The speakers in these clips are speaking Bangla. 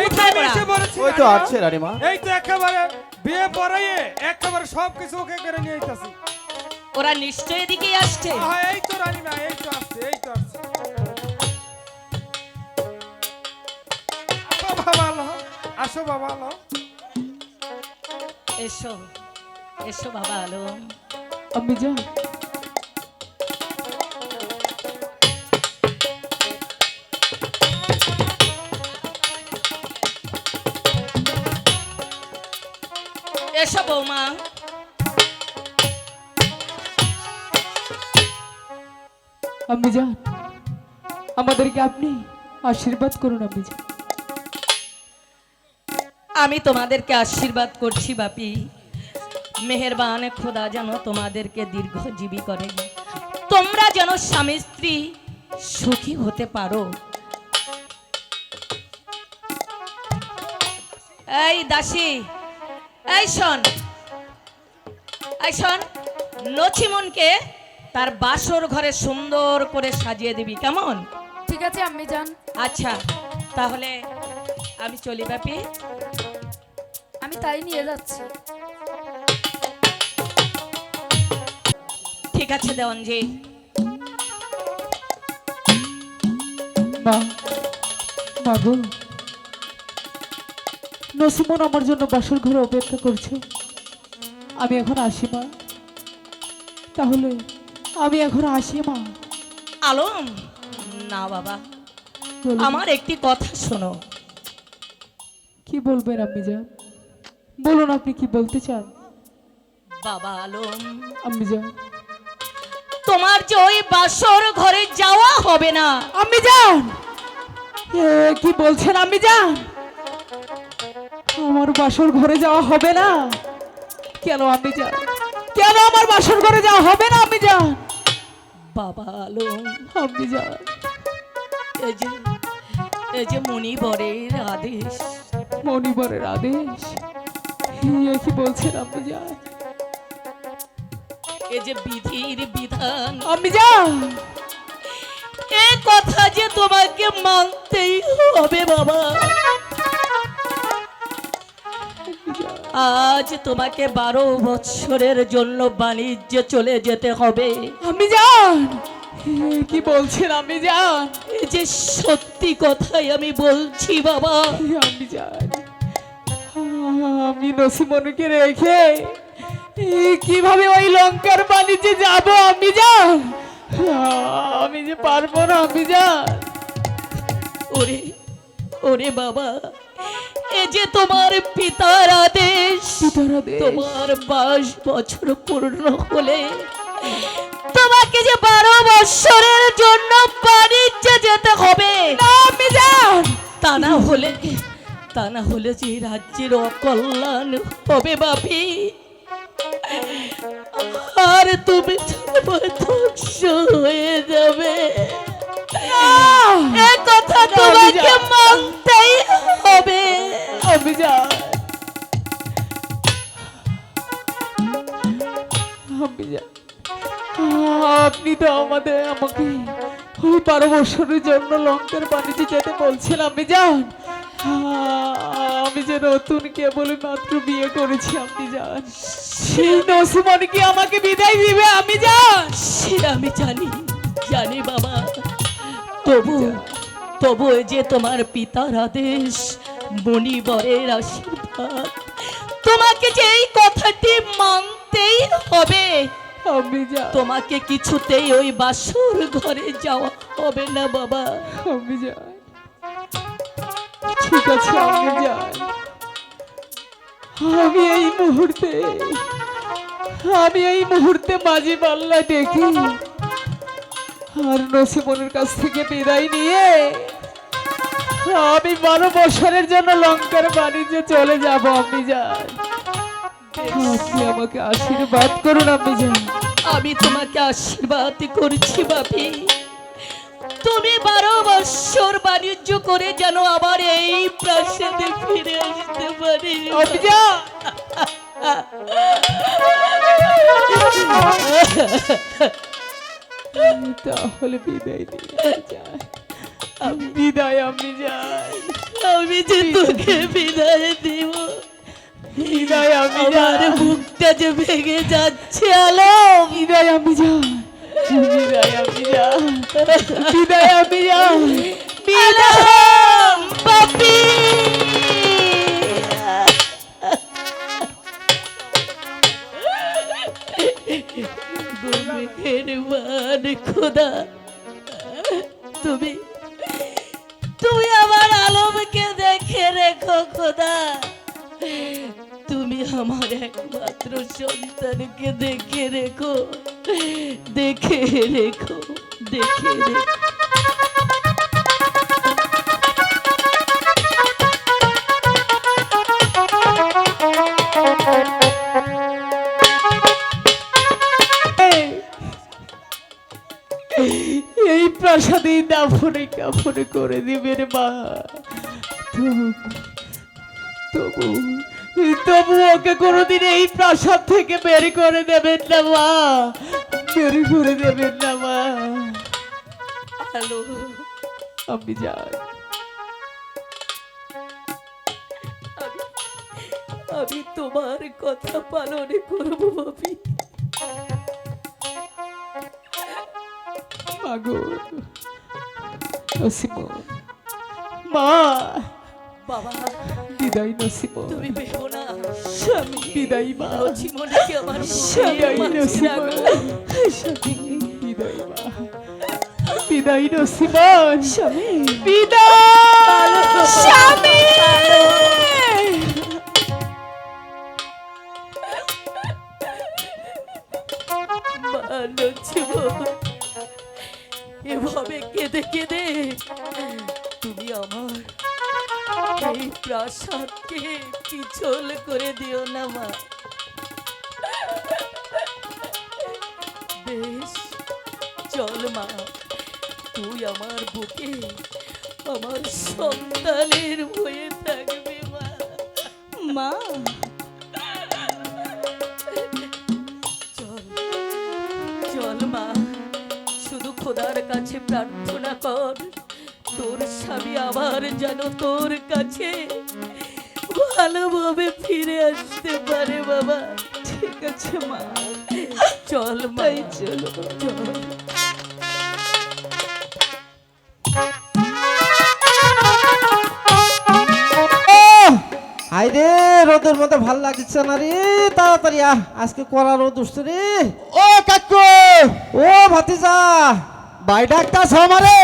এই তো আমি এসে পড়েছি ওই তো রানীমা। আসছে রানীমা। এই তো একেবারে বিয়ে পড়াইয়ে একেবারে সব কিছু ওকে করে নিয়ে আইতাছি। ওরা নিশ্চয় এদিকেই আসছে। হ্যাঁ এই তো এই তো আসছে এই তো আসছে। আসো বাবা আলো আসো বাবা এসো এসো বাবা আলম আমি যা বৌমা আমি যান। আমাদেরকে আপনি আশীর্বাদ করুন আমি যান। আমি তোমাদেরকে আশীর্বাদ করছি বাপি। মেহেরবান খোদা যেন তোমাদেরকে দীর্ঘজীবী করে। তোমরা যেন স্বামী স্ত্রী সুখী হতে পারো। এই দাসী এই শোন। এই শোন নছিমনকে তার বাসর ঘরে সুন্দর করে সাজিয়ে দিবি কেমন? ঠিক আছে আম্মি যান। আচ্ছা তাহলে আমি চলি বাপি। আমি তাই নিয়ে যাচ্ছি। ঠিক আছে দেওয়ানজি। মা মা গো। নসিমন আমার জন্য বাসর ঘরে অপেক্ষা করছে। আমি এখন আসি মা। তাহলে আমি এখন আসি মা। আলম না বাবা। আমার একটি কথা শোনো। কি বলবেন আপনি যান বলুন আপনি কি বলতে চান? বাবা আলম। আমি যান তোমার যে ওই বাসর ঘরে যাওয়া হবে না। আমি যান। কি বলছেন? আমি যান। আমার বাসর ঘরে যাওয়া হবে না? কেন আমি যা কেন আমার বাসর ঘরে যাওয়া হবে না আমি যান বাবা আলো আমি যান এই যে এই যে মণিবরের আদেশ। মণিবরের আদেশ? কি বলছেন আপনি যান এই যে বিধির বিধান। আমি যান এ কথা যে তোমাকে মানতেই হবে বাবা। আজ তোমাকে বারো বৎসরের জন্য বাণিজ্যে চলে যেতে হবে। আমি যান কি বলছেন আমি যান এই যে সত্যি কথাই আমি বলছি বাবা। আমি যান আমি নসিমনকে রেখে কীভাবে ওই লঙ্কার বাণিজ্যে যাব আমি যান আমি যে পারব না আমি যান ওরে ওরে বাবা এ যে তোমার পিতার আদেশ তোমার বাইশ বছর পূর্ণ হলে তোমাকে যে বারো বছরের জন্য বাণিজ্যে যেতে হবে। তা না হলে তা না হলে যে রাজ্যের অকল্যাণ হবে বাপি। আর তুমি ধ্বংস হয়ে যাবে। কথা তোমাকে মানতেই হবে আমি আপনি তো আমাদের আমাকে ওই বারো বছরের জন্য লঙ্কার বাণিজ্যে যেতে বলছেন আমি যান আমি যে নতুন কেবল মাত্র বিয়ে করেছি আপনি যান সেই নসিমন কি আমাকে বিদায় দিবে আমি যান সে আমি জানি জানি বাবা। তবু তবু যে তোমার পিতার আদেশ মণিবরের আশীর্বাদ। তোমাকে যে এই কথাটি মানতেই হবে আমি তোমাকে কিছুতেই ওই বাসুর ঘরে যাওয়া হবে না বাবা। আমি যাই ঠিক আছে আমি যাই আমি এই মুহূর্তে আমি এই মুহূর্তে মাঝি পাল্লা দেখি। আর নসিমনের কাছ থেকে বিদায় নিয়ে আমি বারো বছরের জন্য লঙ্কার বাণিজ্যে চলে যাব আমি যাই আপনি আমাকে আশীর্বাদ করুন আপনি যাই আমি তোমাকে আশীর্বাদ করছি বাপি তুমি বারো বৎসর বাণিজ্য করে যেন আবার এই প্রাসাদে ফিরে আসতে পারি। যাই তাহলে বিদায় নিয়ে যাই। আমি বিদায় আমি যাই। আমি যে তোকে বিদায় দিব। বিদায় আমি আমার বুকটা যে ভেঙে যাচ্ছে আলম বিদায় আমি যান বিদায় আমি যান বিদায় আমি যান আলম পাপি মেহেরবান খোদা। তুমি তুমি আমার আলমকে দেখে রেখো, খোদা। তুমি আমার একমাত্র সন্তানকে দেখে রেখো দেখে রেখো দেখে রেখো। এই প্রাসাদে দাফনে কাফনে করে দিবেন মা। তবু তবু ওকে কোনোদিন এই প্রাসাদ থেকে বের করে দেবেন না মা। বের করে দেবেন না মা। হ্যালো আমি যাই। আমি তোমার কথা পালন করব ভাবি। মাগো মা। বাবা। বিদায় নসিমন তুমি বেরো না। স্বামী। বিদায় মা। জীবনকে আমার বিদায় নসিমন রাখো। বিদায় মা। বিদায় নসিমন স্বামী। বিদায়। স্বামী। জীবন এভাবে কেঁদে কেঁদে। তুমি আমার এই প্রাসাদকে পিছল করে দিও না মা। বেশ চল মা। তুই আমার বুকে আমার সন্তানের হয়ে থাকবে মা। মা। চল চল মা। খোদার কাছে প্রার্থনা কর। তোর স্বামী আবার যেন তোর কাছে ভালোভাবে ফিরে আসতে পারে বাবা। ঠিক আছে মা। চল মাই চলো চল। হাই রে রোদের মধ্যে ভালো লাগছে না রে। তাড়াতাড়ি আজকে করা রোদ উঠছে রে। ও কাকু! ও ভাতিজা! ভাই ডাক্তার আমারে।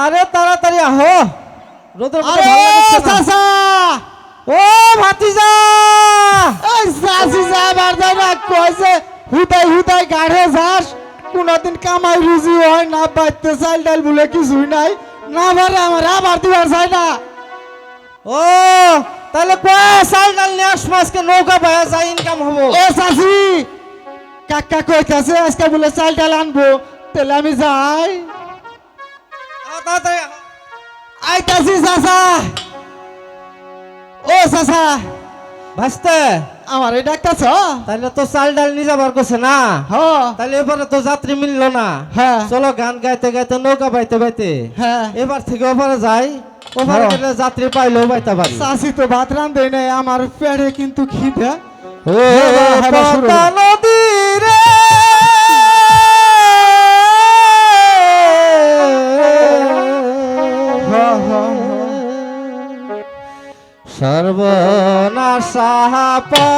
আরে তাড়াতাড়ি আহো। রোদের লাগছে না? ও ভাতিজা। এই সাসি যাবার দাও না কইছে হুদাই হুদাই গাড়ে যাস। কোনদিন কামাই রুজি হয় না বাইতে চাইল ডাল বলে কিছুই নাই। না পারে আমার আবার দিবার চাই না। ও তাহলে কয় চাল ডাল নিয়ে আসব আজকে নৌকা ভায়া যাই ইনকাম হব। ও চাচি কাকা কইতাছে আজকে বলে চাল ডাল আনব। তাহলে আমি যাই। আইতাছি চাচা। ও চাচা ভাসতে। আমার এই ডাক্তার তাহলে তো চাল ডাল নিয়ে যাবার করছে না? হ্যাঁ। তাহলে এবারে তো যাত্রী মিললো না। হ্যাঁ। চলো গান গাইতে গাইতে নৌকা বাইতে বাইতে। হ্যাঁ। এবার থেকে ওপারে যাই। ওপারে গেলে যাত্রী পাইলেও বাইতে পারি। চাষি তো ভাত রান্ধে নাই আমার পেটে কিন্তু খিদে। ও নদী রে papai.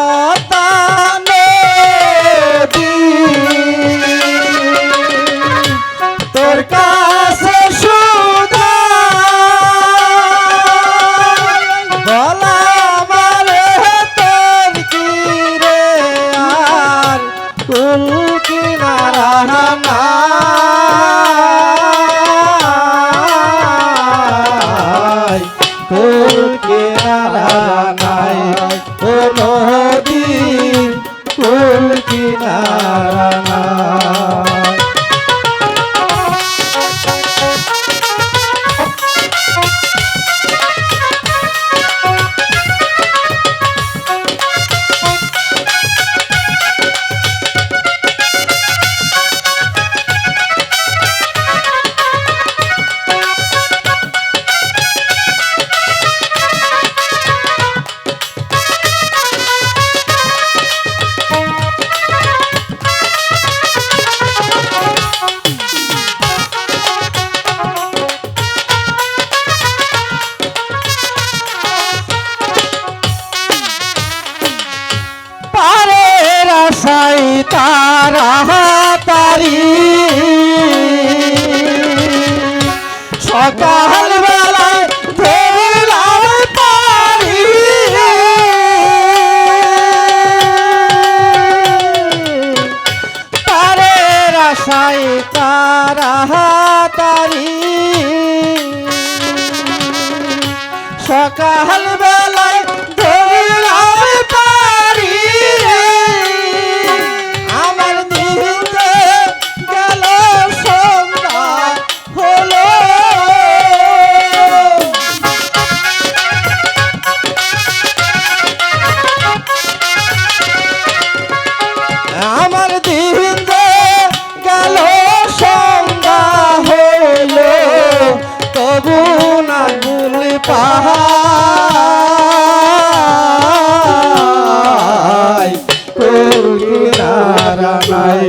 কুল কিনারা নাই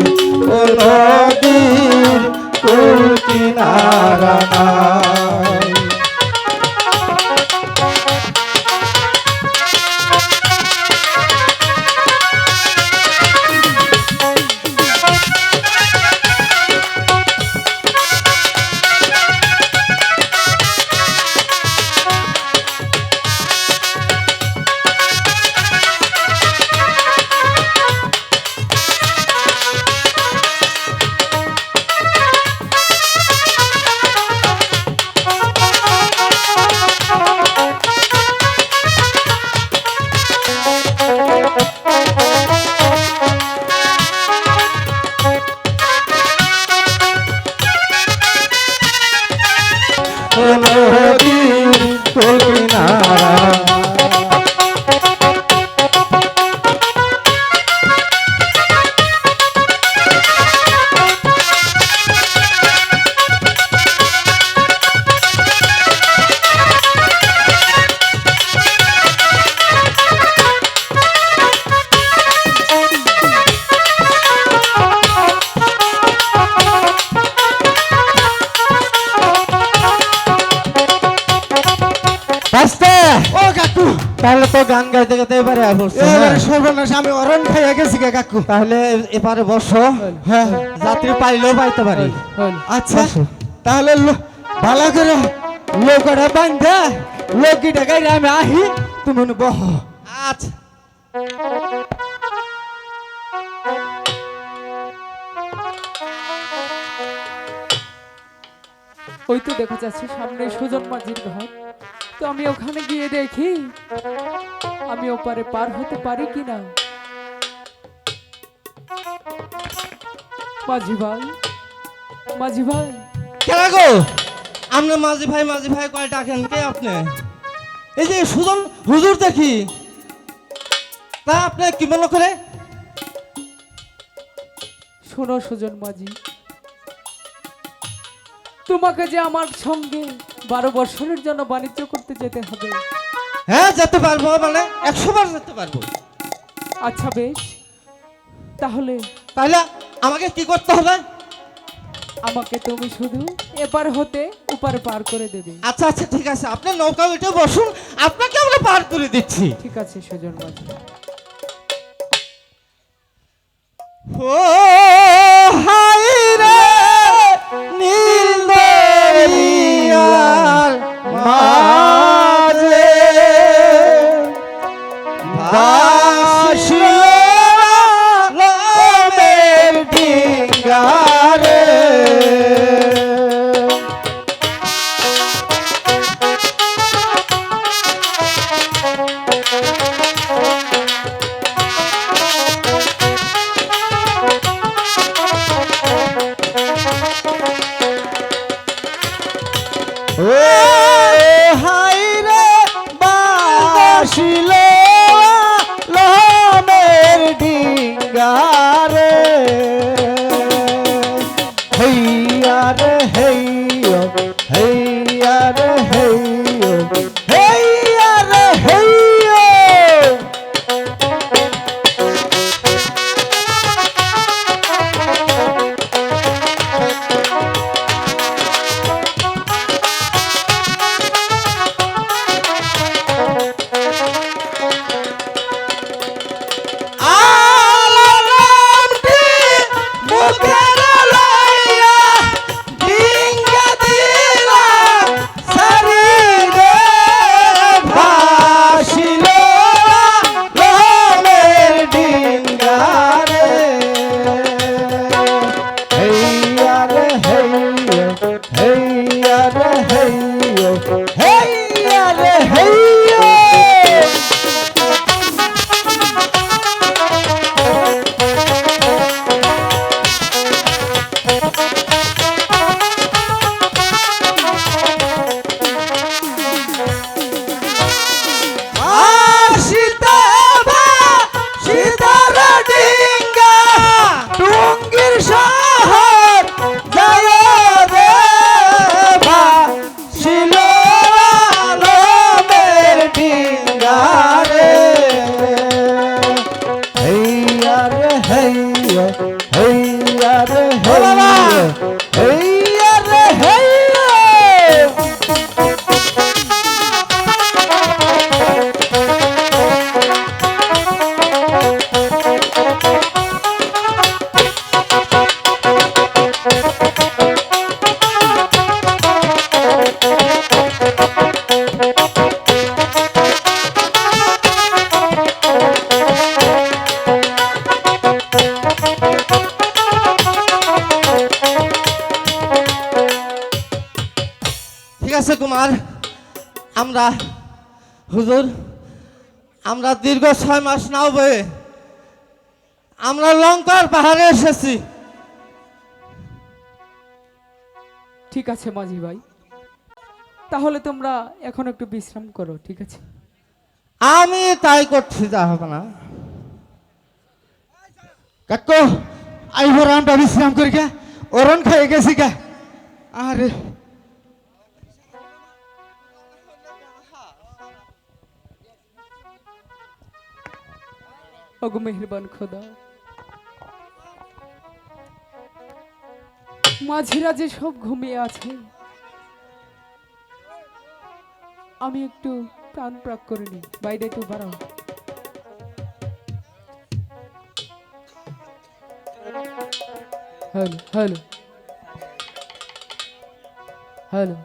ও নদীর কুল তাহলে এবারে বসো। হ্যাঁ যাত্রী পাইলেও পাইতে পারি। আচ্ছা তাহলে ভালো করে লোকটা বান্ধা লোকিটা গাইলে আমি আহি তুমি বহ আচ্ছা। ওই তো দেখা যাচ্ছে সামনে সুজন মাঝির ঘর। তো আমি ওখানে গিয়ে দেখি আমি ওপারে পার হতে পারি কিনা? মাঝি ভাই। মাঝি ভাই। কেন গো? আপনি মাঝি ভাই মাঝি ভাই কয় ডাকেন? কে আপনি? এই যে সুজন হুজুর দেখি। তা আপনি কি মনে করে? শোনো সুজন মাঝি তোমাকে যে আমার সঙ্গে বারো বছরের জন্য বাণিজ্য করতে যেতে হবে। হ্যাঁ যেতে পারব মানে একশো বার যেতে পারব। আচ্ছা বেশ। তাহলে তাহলে আমাকে কি করতে হবে? আমাকে তুমি শুধু এপার হতে উপার পার করে দেবে। আচ্ছা আচ্ছা ঠিক আছে। আপনি নৌকা উঠে বসুন। আপনাকে আমরা পার করে দিচ্ছি। ঠিক আছে সুজন বাবু ও আমরা হুজুর আমরা দীর্ঘ ছয় মাস নাও বয়ে আমরা লঙ্কার পাহাড়ে এসেছি। ঠিক আছে মাঝি ভাই। তাহলে তোমরা এখন একটু বিশ্রাম করো ঠিক আছে? আমি তাই করছি যা হবে না। কাকু আই আমরা বিশ্রাম করি কে? ওরন খাই গেছি কে? আরে ওগো মেহরবান খোদা মাঝিরা যে সব ঘুমিয়ে আছে। আমি একটু প্রাণ প্রাক করে নি বাইরে একটু বাড়াও হ্যালো হ্যালো। হ্যালো।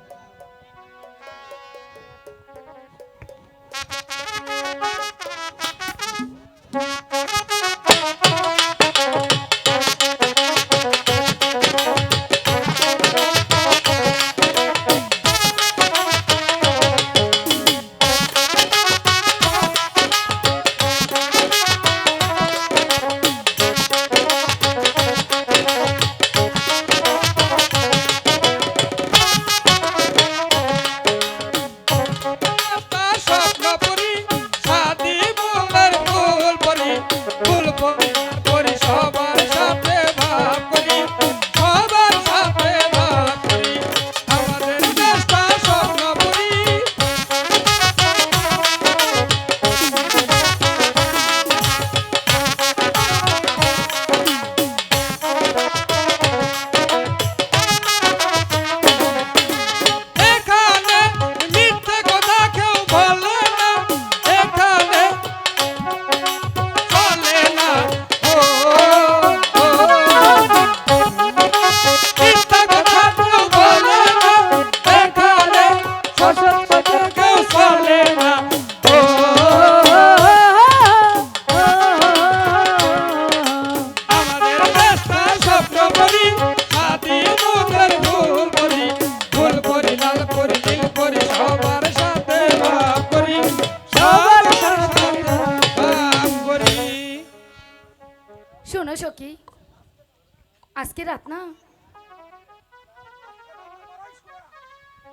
আজকে রাত না?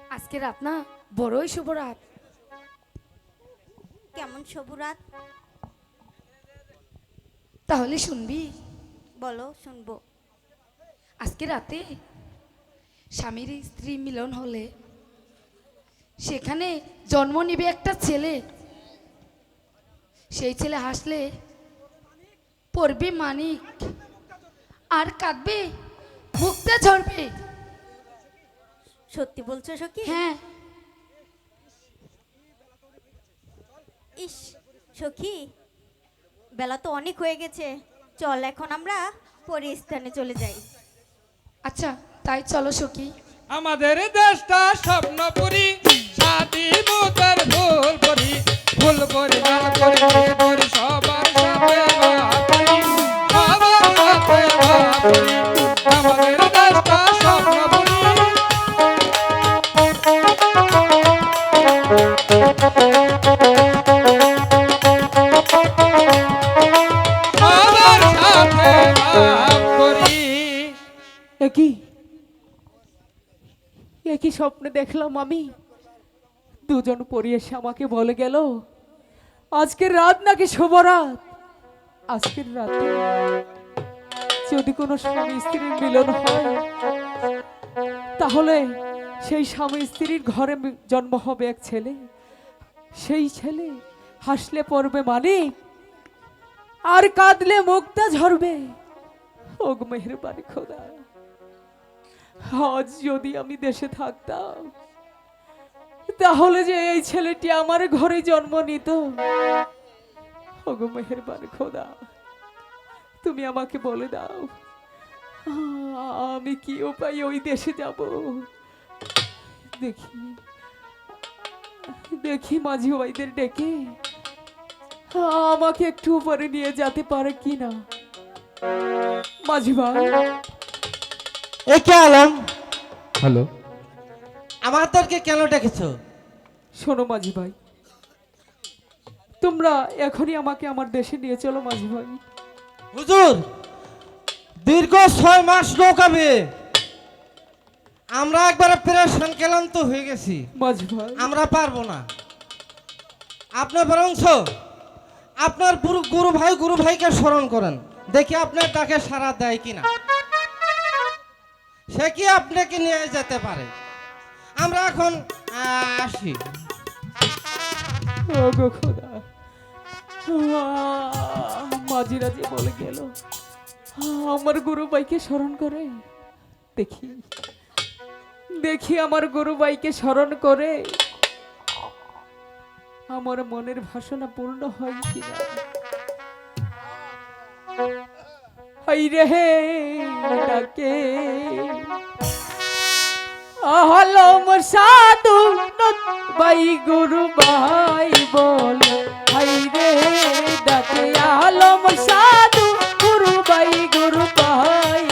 আজকে রাত না? বড়ই শুভ রাত। কেমন শুভ রাত? তাহলে শুনবি। বলো শুনব। আজকে রাতে স্বামীর স্ত্রী মিলন হলে সেখানে জন্ম নিবে একটা ছেলে। সেই ছেলে হাসলে পড়বে মানিক। আর কাঁদবে মুক্তা ঝরবে। সত্যি বলছো সখী? হ্যাঁ। ইস সখী বেলা তো অনেক হয়ে গেছে। চল এখন আমরা পরিস্থানে চলে যাই। আচ্ছা তাই চলো সখী। আমাদের দেশটা স্বপ্ন পুরি সাদি মুখের ফুল করি ফুল করি সবার সাথে একই স্বপ্নে দেখলাম আমি? দুজন পরি এসে আমাকে বলে গেল, আজকের রাত নাকি শুভ রাত। আজকের রাতে যদি কোনো স্বামী স্ত্রীর মিলন হয়, তাহলে সেই স্বামী স্ত্রীর ঘরে জন্ম হবে এক ছেলে। সেই ছেলে হাসলে পড়বে মানিক আর কাঁদলে মুক্তা ঝরবে। ওগ মেহরবানি খোদা। আজ যদি আমি দেশে থাকতাম, তাহলে যে এই ছেলেটি আমার ঘরে জন্ম নিত। ওগো মেহেরবান খোদা। তুমি আমাকে বলে দাও। আ- আমি কি উপায় ওই দেশে যাব? দেখি। দেখি মাঝি ভাইদের ডেকে। আমাকে একটু উপরে নিয়ে যেতে পারে কি না? মাঝি ভাই। A K Alam? হ্যালো। আমাদেরকে কেন ডেকেছো? শোনো মাঝি ভাই। তোমরা এখনই আমাকে আমার দেশে নিয়ে চলো মাঝি ভাই। হুজুর দীর্ঘ ছয় মাস নৌকাবে। আমরা একবারে প্রেশান ক্লান্ত হয়ে গেছি। আমরা পারব না। আপনার বরংস আপনার গুরু গুরু ভাই গুরু ভাইকে স্মরণ করেন। দেখি আপনার ডাকে সারা দেয় কিনা। সে কি আপনাকে নিয়ে যেতে পারে? আমরা এখন আসি। খোদা। মাঝিরা যে বলে গেল, আমার গুরু ভাইকে স্মরণ করে, দেখি দেখি আমার গুরু ভাইকে স্মরণ করে, আমার মনের ভাষণা পূর্ণ হয় কিনা? হাই রে ডাকে আহলম সাধু বাই গুরু ভাই বল ভাই রে ডাকে হলো সাধু গুরু বাই গুরু ভাই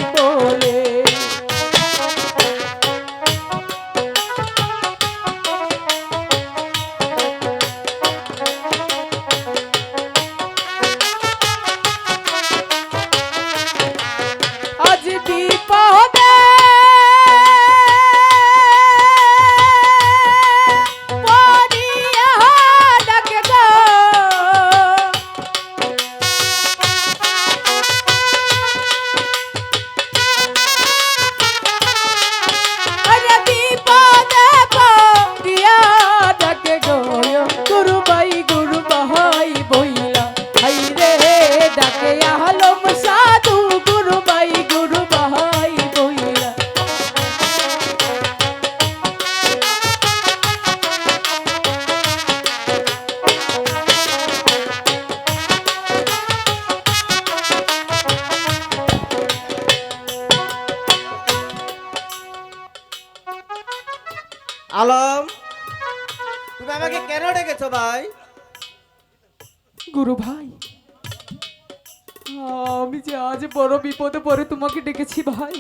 আমি যে আজ বড় বিপদে পড়ে তোমাকে ডেকেছি ভাই।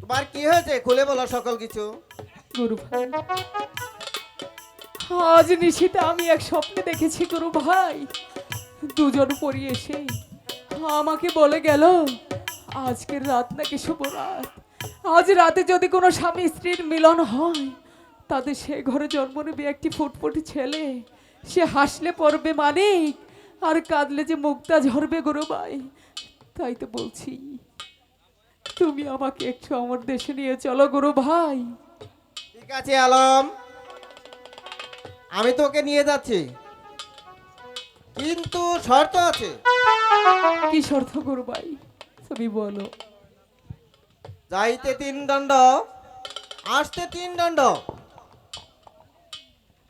তোমার কি হয়েছে? খুলে বলো সকল কিছু। গুরু ভাই আজ নিশিতে আমি এক স্বপ্নে দেখেছি গুরু ভাই। দুজন পরি এসে আমাকে বলে গেল আজকের রাত নাকি শুভ রাত। আজ রাতে যদি কোনো স্বামী স্ত্রীর মিলন হয় তাদের সে ঘরে জন্ম নেবে একটি ফুটফুটি ছেলে। সে হাসলে পড়বে মানিক আর কাঁদলে যে মুক্তা ঝরবে গুরু ভাই তাই তো বলছি। তুমি আমাকে একটু আমার দেশে নিয়ে চলো গুরু ভাই। ঠিক আছে আলম। আমি তোকে নিয়ে যাচ্ছি। কিন্তু শর্ত আছে। কি শর্ত গুরু ভাই তুমি বলো। যাইতে তিন দণ্ড আসতে তিন দণ্ড।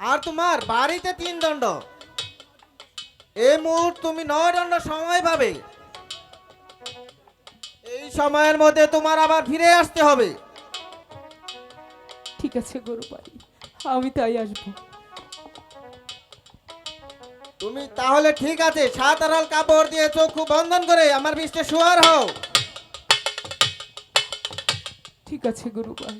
আর তোমার বাড়িতে তিন দণ্ড। এই মুহূর্ত তুমি নয় দণ্ড সময় পাবে। এই সময়ের মধ্যে তোমার আবার ফিরে আসতে হবে। ঠিক আছে গুরু ভাই আমি তাই আসব। তুমি তাহলে ঠিক আছে সাত আড়াল কাপড় দিয়ে চক্ষু বন্ধন করে আমার পৃষ্ঠে শোয়ার হও। ঠিক আছে গুরু ভাই